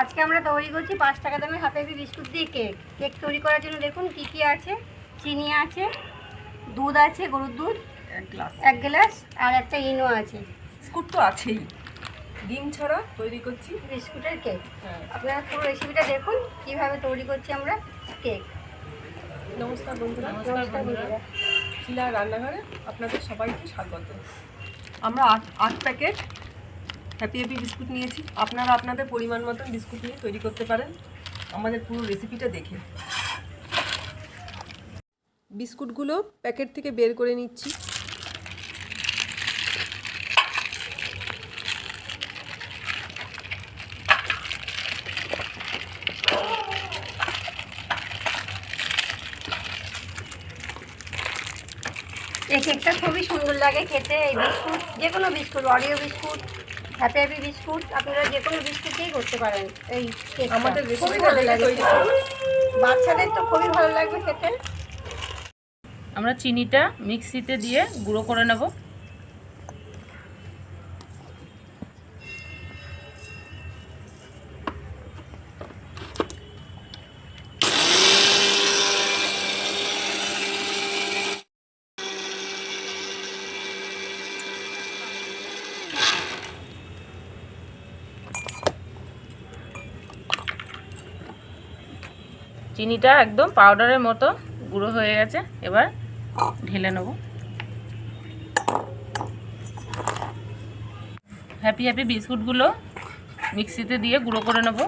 আজকে আমরা তৈরি করছি পাঁচ টাকা দামের হাফ হেভি বিস্কুট দিয়ে কেক। কেক তৈরি করার জন্য দেখুন কী কী আছে। চিনি আছে দুধ আছে গরুর দুধ এক গ্লাস। এক গ্লাস আর একটা ইনো আছে। বিস্কুট তো আছেই। ডিম ছাড়া তৈরি করছি। বিস্কুটের কেক। হ্যাঁ। আপনারা পুরো রেসিপিটা দেখুন কীভাবে তৈরি করছি আমরা কেক। নমস্কার বন্ধুরা। নমস্কার বন্ধুরা। শিলা রান্নাঘরে আপনাদের সবাইকে স্বাগত। আমরা আট আট প্যাকেট হ্যাপি হ্যাপি বিস্কুট নিয়েছি। আপনারা আপনাদের পরিমাণ মতন বিস্কুট নিয়ে তৈরি করতে পারেন। আমাদের পুরো রেসিপিটা দেখে। বিস্কুটগুলো প্যাকেট থেকে বের করে নিচ্ছি। এই কেকটা খুবই সুন্দর লাগে খেতে এই বিস্কুট যে কোনো biscuit Oreo biscuit happy happy biscuit আপনারা যে কোনো বিস্কুটেই করতে পারেন এই আমাদের খুবই ভালো লাগে। বাচ্চাদের তো খুবই ভালো লাগবে খেতে। আমরা চিনিটা মিক্সিতে দিয়ে গুঁড়ো করে নেব। চিনিটা একদম পাউডারের মতো গুঁড়ো হয়ে গেছে। এবার ঢেলে নেব। হ্যাপি হ্যাপি বিস্কুটগুলো মিক্সিতে দিয়ে গুঁড়ো করে নেব।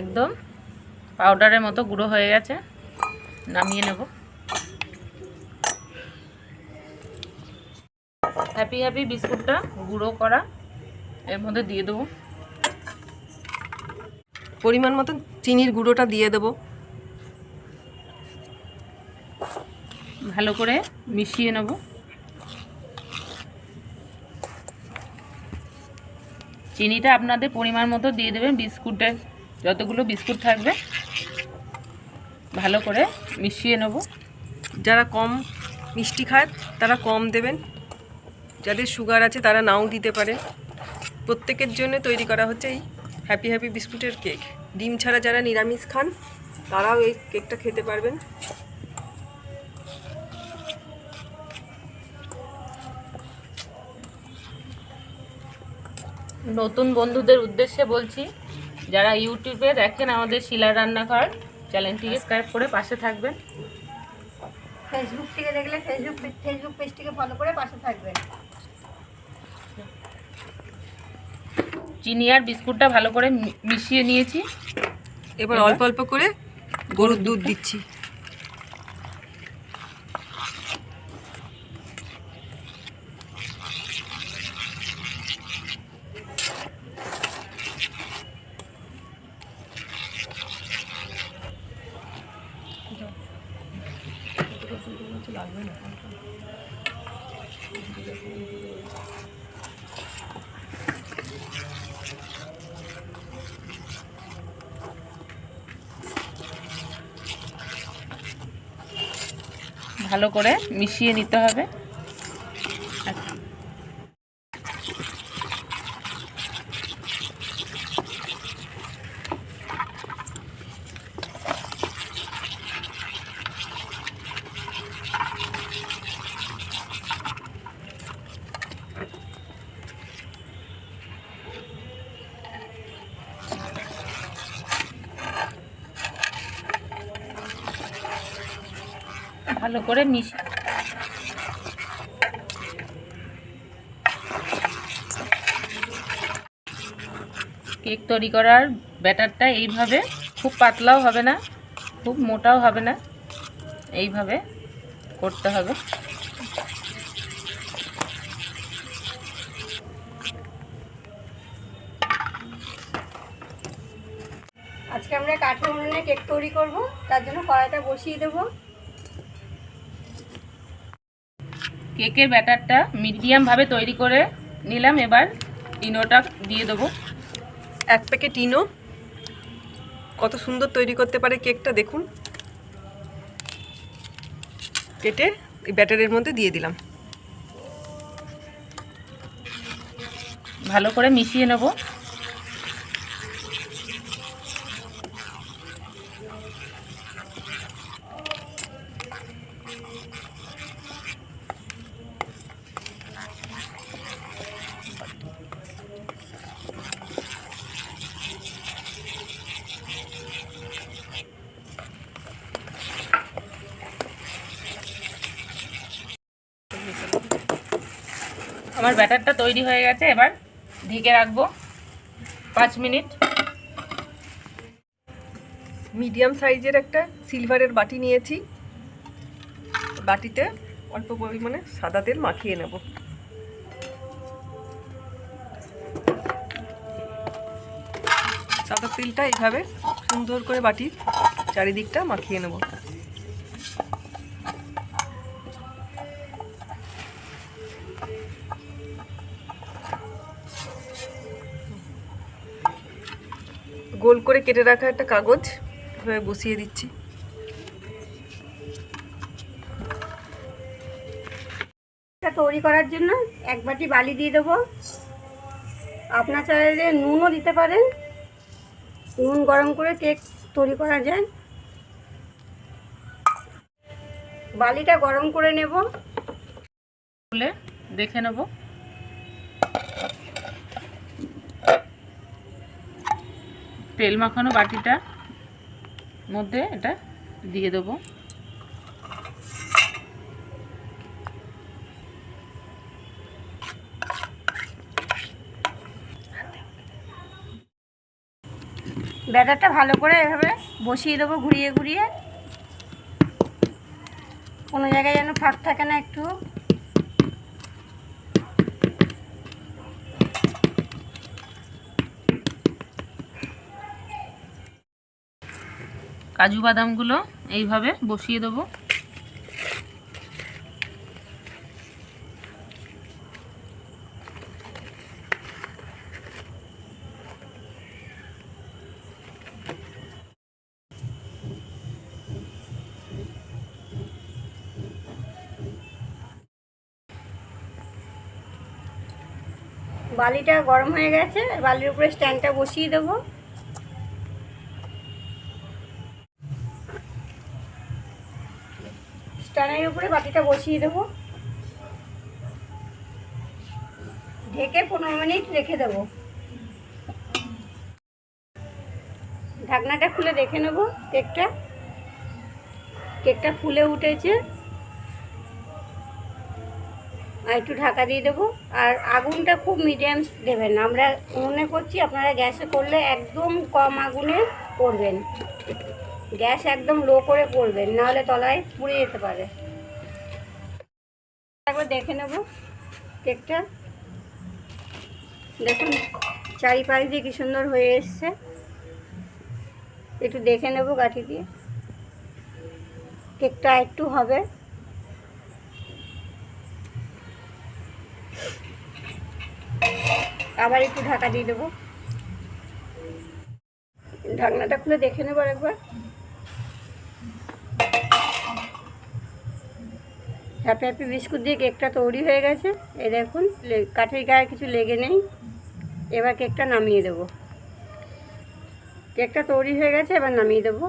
একদম পাউডারের মতো গুঁড়ো হয়ে গেছে। নামিয়ে নেব। হ্যাপি হ্যাপি বিস্কুটটা গুঁড়ো করা। এর মধ্যে দিয়ে দেবো। পরিমাণ মতন চিনির গুঁড়োটা দিয়ে দেবো। ভালো করে মিশিয়ে নেব। চিনিটা আপনাদের পরিমাণ মতো দিয়ে দেবেন। বিস্কুটের যতগুলো বিস্কুট থাকবে, ভালো করে মিশিয়ে নেব। যারা কম মিষ্টি খায়, তারা কম দেবেন। যাদের সুগার আছে, তারা নাও দিতে পারে। প্রত্যেকের জন্য তৈরি করা হচ্ছে এই হ্যাপি হ্যাপি বিস্কুটের কেক। ডিম ছাড়া যারা নিরামিষ খান, তারাও এই কেকটা খেতে পারবেন। নতুন বন্ধুদের উদ্দেশ্যে বলছি যারা ইউটিউবে দেখেন আমাদের শিলা রান্নাঘর চ্যানেলটিকে সাবস্ক্রাইব করে পাশে থাকবেন। ফেসবুক থেকে দেখলে ফেসবুক ফেসবুক পেজটিকে ফলো করে পাশে থাকবেন। চিনি আর বিস্কুটটা ভালো করে মিশিয়ে নিয়েছি। এবার অল্প অল্প করে গরুর দুধ দিচ্ছি। ভালো করে মিশিয়ে নিতে হবে। ভালো করে মিশিয়ে কেক তৈরি করার ব্যাটারটা এইভাবে, খুব পাতলাও হবে না, খুব মোটাও হবে না, এইভাবে করতে হবে। আজকে আমরা কাঠের জন্য কেক তৈরি করব, তার জন্য কড়াইটা বসিয়ে দেবো। কেকের ব্যাটারটা মিডিয়ামভাবে তৈরি করে নিলাম। এবার ইনোটা দিয়ে দেবো। এক প্যাকেট ইনো কত সুন্দর তৈরি করতে পারে কেকটা দেখুন। কেটে এই ব্যাটারের মধ্যে দিয়ে দিলাম। ভালো করে মিশিয়ে নেব। আমার ব্যাটারটা তৈরি হয়ে গেছে, এবার ঢেকে রাখব পাঁচ মিনিট। মিডিয়াম সাইজের একটা সিলভারের বাটি নিয়েছি। বাটিতে অল্প পরিমাণে সাদা তেল মাখিয়ে নেব। সাদা তেলটা এইভাবে সুন্দর করে বাটির চারিদিকটা মাখিয়ে নেব। গোল করে কেটে রাখা একটা কাগজ এভাবে বসিয়ে দিচ্ছি। তৈরি করার জন্য এক বাটি বালি দিয়ে দেবো। আপনার চাইলে নুনও দিতে পারেন। নুন গরম করে কেক তৈরি করা যায়। বালিটা গরম করে নেব। খুলে দেখে নেব। তেল মাখানো বাটিটা মধ্যে এটা দিয়ে দেবো। ব্যাটারটা ভালো করে এভাবে বসিয়ে দেবো ঘুরিয়ে ঘুরিয়ে। কোনো জায়গায় যেন ফাঁক থাকে না একটু। কাজু বাদামগুলো এইভাবে বসিয়ে দেবো। বালিটা গরম হয়ে গেছে বালির উপরে স্ট্যান্ডটা বসিয়ে দেবো। স্ট্যান্ডের উপরে বাটিটা বসিয়ে দেবো। ঢেকে পনেরো মিনিট রেখে দেবো। ঢাকনাটা খুলে দেখে নেব কেকটা। কেকটা ফুলে উঠেছে। আর একটু ঢাকা দিয়ে দেবো। আর আগুনটা খুব মিডিয়াম দেবেন আমরা উনুনে করছি, আপনারা গ্যাসে করলে একদম কম আগুনে করবেন। গ্যাস একদম লো করে করবেন, নাহলে তলায় পুড়ে যেতে পারে। দেখে নেব কেকটা। দেখুন, চারিপাশ দিয়ে কি সুন্দর হয়ে এসছে। একটু দেখে নেব গাঠি দিয়ে। কেকটা একটু হবে। আবার একটু ঢাকা দিয়ে দেবো। ঢাকনাটা খুলে দেখে নেব একবার হ্যাপি হ্যাপি বিস্কুট দিয়ে কেকটা তৈরি হয়ে গেছে। এ দেখুন কাঠের গায়ে কিছু লেগে নেই। এবার কেকটা নামিয়ে দেবো। কেকটা তৈরি হয়ে গেছে, এবার নামিয়ে দেবো।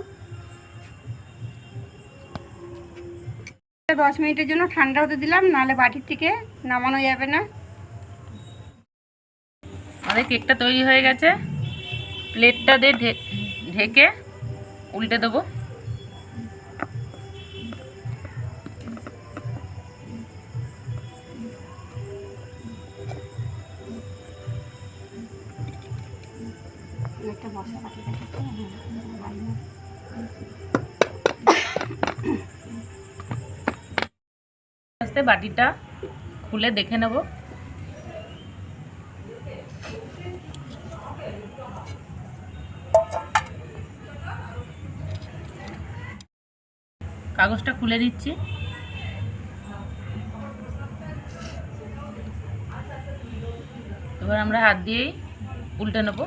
দশ মিনিটের জন্য ঠান্ডা হতে দিলাম, নাহলে বাটির থেকে নামানো যাবে না। আমাদের কেকটা তৈরি হয়ে গেছে। প্লেটটা দিয়ে ঢেকে উল্টে দেবো। আস্তে বাটিটা খুলে দেখে নেব। কাগজটা খুলে দিচ্ছি এবার আমরা হাত দিয়েই উল্টে নেব।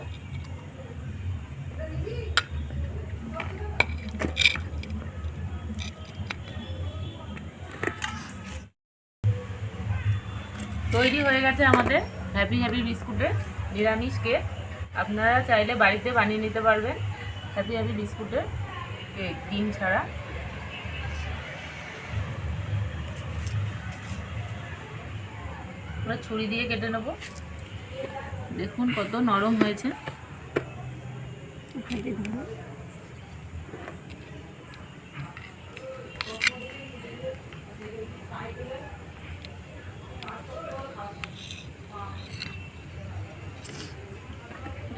হয়ে গেছে আমাদের হ্যাপি হ্যাপি বিস্কুটের নিরামিষ কেক আপনারা চাইলে বাড়িতে বানিয়ে নিতে পারবেন হ্যাপি হ্যাপি বিস্কুটের কেক ডিম ছাড়া। আমরা ছুরি দিয়ে কেটে নেব। দেখুন কত নরম হয়েছে।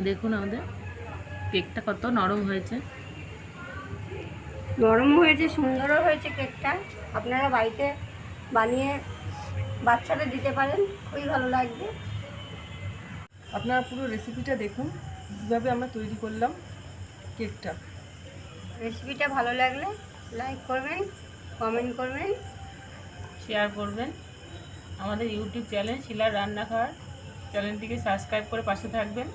দেখুন আমাদের কেকটা কত নরম হয়েছে। নরম হয়েছে সুন্দরও হয়েছে কেকটা। আপনারা বাড়িতে বানিয়ে বাচ্চাদের দিতে পারেন খুবই ভালো লাগবে। আপনারা পুরো রেসিপিটা দেখুন কীভাবে আমরা তৈরি করলাম কেকটা। রেসিপিটা ভালো লাগলে লাইক করবেন কমেন্ট করবেন। শেয়ার করবেন। আমাদের ইউটিউব চ্যানেল শিলার রান্নাঘর। চ্যানেলটিকে সাবস্ক্রাইব করে পাশে থাকবেন।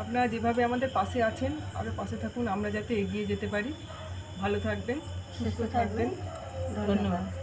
আপনারা যেভাবে আমাদের পাশে আছেন আরও পাশে থাকুন, আমরা যাতে এগিয়ে যেতে পারি। ভালো থাকবেন, সুস্থ থাকবেন। ধন্যবাদ।